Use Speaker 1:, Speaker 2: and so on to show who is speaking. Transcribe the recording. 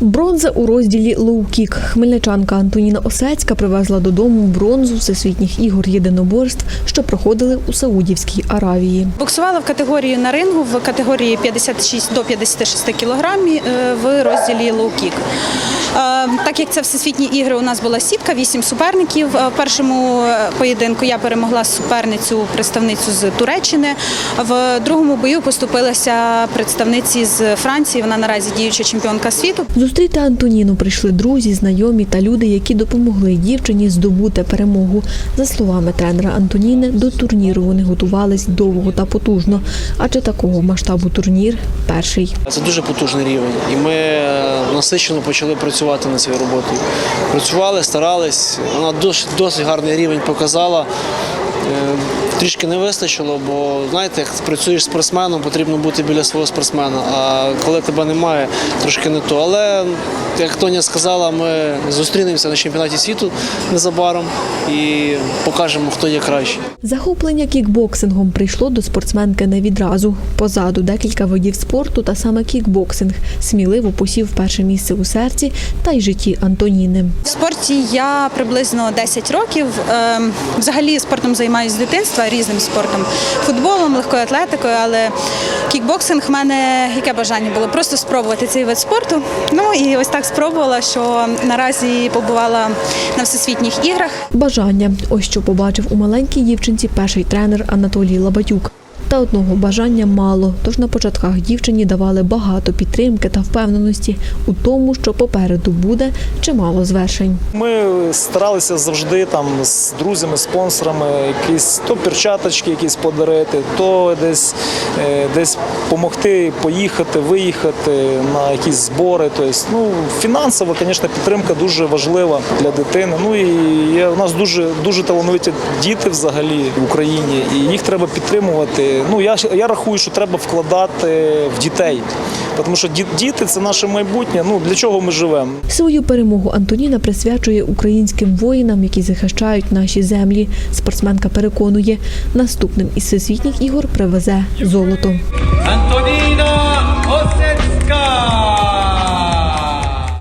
Speaker 1: Бронза у розділі лоу-кік. Хмельничанка Антоніна Осецька привезла додому бронзу всесвітніх ігор єдиноборств, що проходили у Саудівській Аравії.
Speaker 2: Боксувала в категорії на рингу в категорії 56 до 56 кілограмів е, в розділі лоу-кік. Е, Так як це всесвітні ігри, у нас була сітка, вісім суперників. Е, В першому е, поєдинку я перемогла суперницю, представницю з Туреччини. В другому бою поступилася представниці з Франції. Вона наразі діюча чемпіонка світу.
Speaker 1: Зустріти Антоніну прийшли друзі, знайомі та люди, які допомогли дівчині здобути перемогу. За словами тренера Антоніни, до турніру вони готувались довго та потужно, адже такого масштабу турнір перший.
Speaker 3: Це дуже потужний рівень, і ми насичено почали працювати над цією роботою. Працювали, старались. Вона досить, досить гарний рівень показала. Трішки не вистачило, бо знаєте, як працюєш спортсменом, потрібно бути біля свого спортсмена. А коли тебе немає, трошки не то. Але як Тоня сказала, ми зустрінемося на чемпіонаті світу незабаром і покажемо, хто є кращий.
Speaker 1: Захоплення кікбоксингом прийшло до спортсменки не відразу. Позаду декілька видів спорту та саме кікбоксинг сміливо посів перше місце у серці та й житті Антоніни.
Speaker 2: В спорті я приблизно 10 років. Ем, Взагалі спортом займаюся з дитинства, різним спортом, футболом, легкою атлетикою, але кікбоксинг в мене яке бажання було просто спробувати цей вид спорту. Ну і ось так спробувала, що наразі побувала на всесвітніх іграх.
Speaker 1: Бажання ось що побачив у маленькій дівчинці перший тренер Анатолій Лабатюк. Та одного бажання мало, тож на початках дівчині давали багато підтримки та впевненості у тому, що попереду буде чимало звершень.
Speaker 4: Ми старалися завжди там з друзями, спонсорами якісь то перчаточки якісь подарити, то десь е, десь допомогти поїхати, виїхати на якісь збори. Тобто, ну фінансова, звісно, підтримка дуже важлива для дитини. Ну і у нас дуже дуже талановиті діти взагалі в Україні, і їх треба підтримувати. Ну я я рахую, що треба вкладати в дітей, тому що ді- діти це наше майбутнє. Ну для чого ми живемо?
Speaker 1: Свою перемогу Антоніна присвячує українським воїнам, які захищають наші землі. Спортсменка переконує, наступним із всесвітніх ігор привезе золото.
Speaker 5: Антон